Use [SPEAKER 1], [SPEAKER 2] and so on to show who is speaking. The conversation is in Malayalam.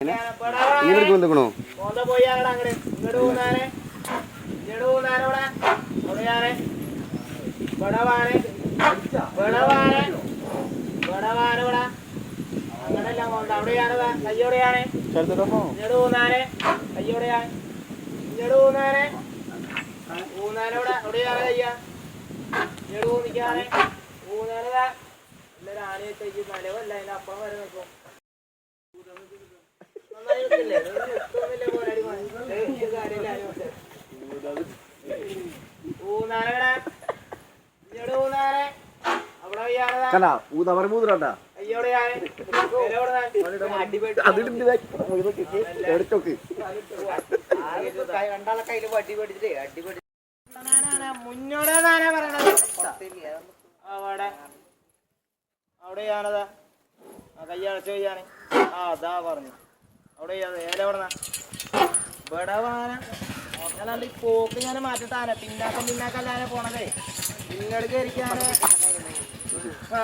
[SPEAKER 1] ഇങ്ങോട്ട് ഇങ്ങോട്ട് പോകുന്നാനെ ഊന്നാനെ. എല്ലാവരും ആണി വെച്ചു നിലവല്ല അതിന്റെ അപ്പുറം വരെ നിൽക്കും.
[SPEAKER 2] കണ്ട ഊതാ പറ മൂന്നിരണ്ടാ
[SPEAKER 1] അയ്യോടെ ഞാൻ. വില കൊടുത്താ. അടിപൊളി.
[SPEAKER 2] എടുത്തോക്ക്
[SPEAKER 3] രണ്ടാളെ കയ്യിൽ വടി പഠിച്ചിട്ടേ അടി പഠി
[SPEAKER 1] നാനാ, മുന്നോടെ നാനാ പറയണത്. അവിടെ ഞാനതാ ആ കൈ അടച്ചു കയ്യാണ് ആ അതാ പറഞ്ഞു അവിടെ ഏല പിന്നാക്കം പിന്നാക്കല്ലാനെ പോണതേ. നിങ്ങൾക്ക് കയറിക്കാന് ആ.